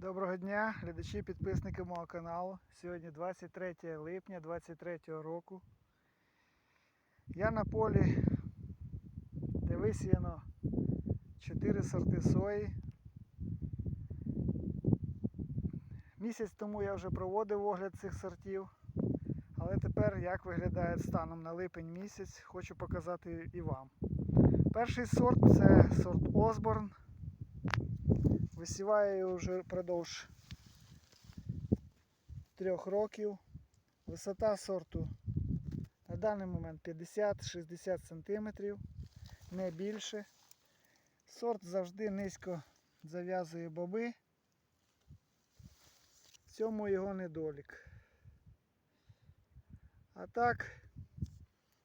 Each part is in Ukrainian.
Доброго дня, глядачі, підписники мого каналу. Сьогодні 23 липня 23 року. Я на полі, де висіяно 4 сорти сої. Місяць тому я вже проводив огляд цих сортів. Але тепер як виглядає станом на липень місяць, хочу показати і вам. Перший сорт це сорт Осборн. Висіваю його вже впродовж трьох років. Висота сорту на даний момент 50-60 см, не більше. Сорт завжди низько зав'язує боби. В цьому його недолік. А так,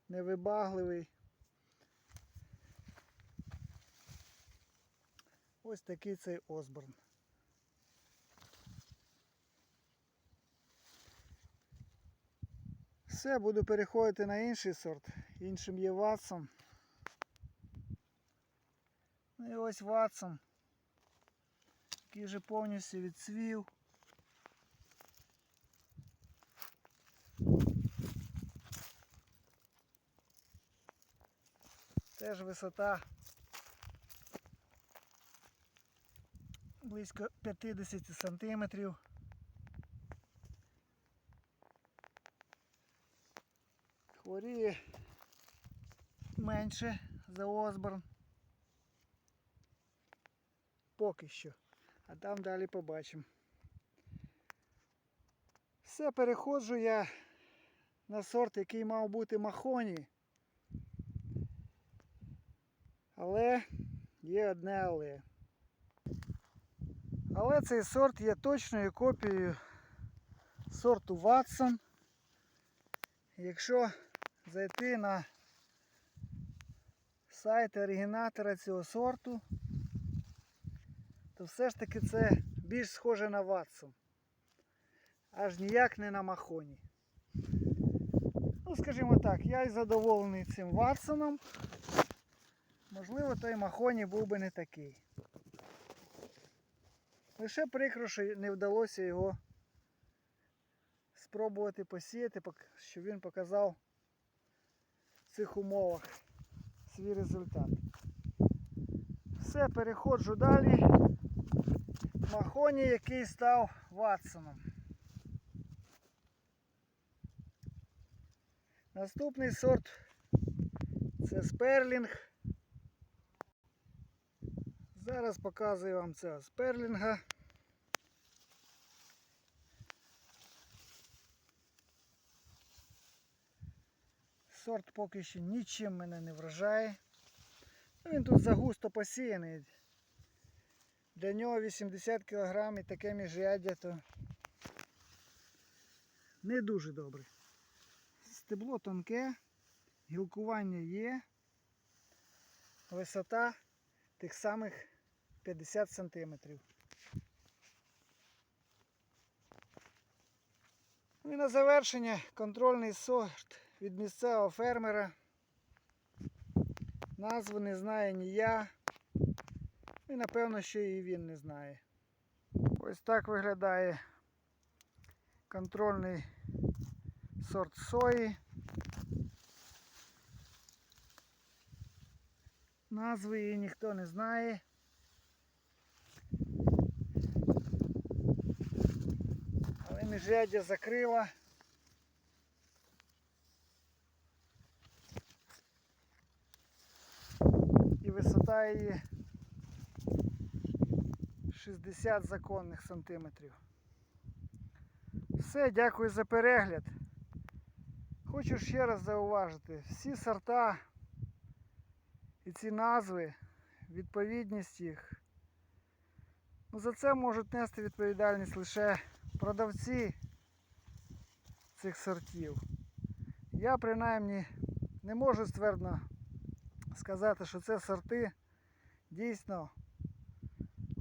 невибагливий. Ось такий цей Осборн. Все, буду переходити на інший сорт. Іншим є Ватсон. Ну і ось Ватсон. Який вже повністю відцвів. Теж висота близько 50 сантиметрів. Хворіє менше за Осборн. Поки що. А там далі побачимо. Все, переходжу я на сорт, який мав бути махоні. Але є одне але. Але цей сорт є точною копією сорту Watson. Якщо зайти на сайт оригінатора цього сорту, то все ж таки це більш схоже на Watson. Аж ніяк не на махоні. Ну, скажімо так, я й задоволений цим Ватсоном. Можливо, той махоні був би не такий. Лише прикро, що не вдалося його спробувати посіяти, щоб він показав в цих умовах свій результат. Все, переходжу далі. Махоні, який став Ватсоном. Наступний сорт це сперлінг. Зараз показую вам цього сперлінга. Сорт поки що нічим мене не вражає. Ну, Він тут загусто посіяний. Для нього 80 кг і таке міжряддя, то не дуже добре. Стебло тонке, гілкування є, висота тих самих 50 сантиметрів. Ну і на завершення контрольний сорт від місцевого фермера. Назву не знає ні я. І напевно, що і він не знає. Ось так виглядає контрольний сорт сої. Назви її ніхто не знає. Але міжряддя закрила. І висота її 60 законних сантиметрів. Все, дякую за перегляд. Хочу ще раз зауважити, всі сорта і ці назви, відповідність їх. За це можуть нести відповідальність лише продавці цих сортів. Я принаймні не можу ствердно сказати, що це сорти дійсно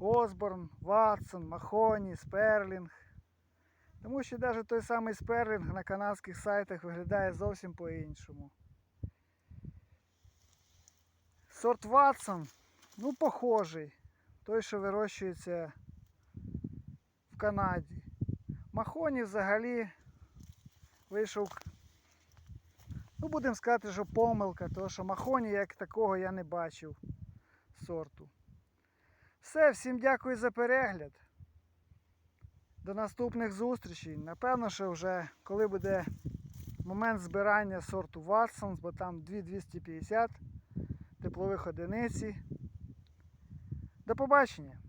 Осборн, Ватсон, Махоні, Сперлінг. Тому що навіть той самий Сперлінг на канадських сайтах виглядає зовсім по-іншому. Сорт Ватсон, ну, похожий. Той, що вирощується в Канаді. Махоні взагалі вийшов. Ну, будемо сказати, що помилка, тому що махоні як такого я не бачив сорту. Все, всім дякую за перегляд. До наступних зустрічей. Напевно, що вже коли буде момент збирання сорту Watsons, бо там 2250 теплових одиниці. До побачення!